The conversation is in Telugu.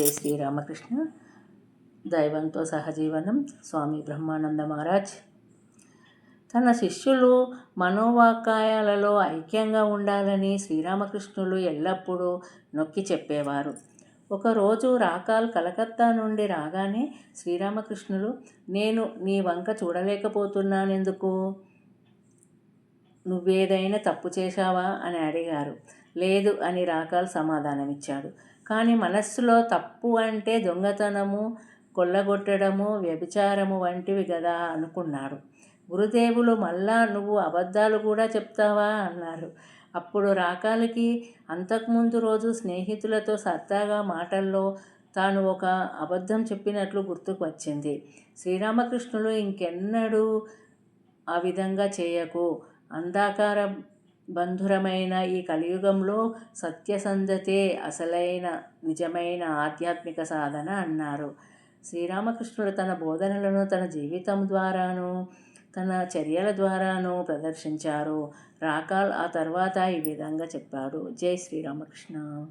శ్రీ శ్రీరామకృష్ణ. దైవంతో సహజీవనం. స్వామి బ్రహ్మానంద మహారాజ్. తన శిష్యులు మనోవాకాయాలలో ఐక్యంగా ఉండాలని శ్రీరామకృష్ణులు ఎల్లప్పుడూ నొక్కి చెప్పేవారు. ఒకరోజు రాకాల్ కలకత్తా నుండి రాగానే శ్రీరామకృష్ణులు నేను నీ వంక చూడలేకపోతున్నానెందుకు? నువ్వేదైనా తప్పు చేశావా? అని అడిగారు. లేదు అని రాకాల్ సమాధానమిచ్చాడు. కానీ మనస్సులో తప్పు అంటే దొంగతనము కొల్లగొట్టడము వ్యభిచారము వంటివి కదా అనుకున్నాడు. గురుదేవులు మళ్ళా నువ్వు అబద్ధాలు కూడా చెప్తావా? అన్నారు. అప్పుడు రాకాలకి అంతకుముందు రోజు స్నేహితులతో సరదాగా మాటల్లో తాను ఒక అబద్ధం చెప్పినట్లు గుర్తుకు వచ్చింది. శ్రీరామకృష్ణులు ఇంకెన్నడూ ఆ విధంగా చేయకు. అంధాకార బంధురమైన ఈ కలియుగంలో సత్యసంధతే అసలైన నిజమైన ఆధ్యాత్మిక సాధన అన్నారు. శ్రీరామకృష్ణుడు తన బోధనలను తన జీవితం ద్వారాను తన చర్యల ద్వారాను ప్రదర్శించారు. రాకాల్ ఆ తర్వాత ఈ విధంగా చెప్పాడు. జై శ్రీరామకృష్ణ.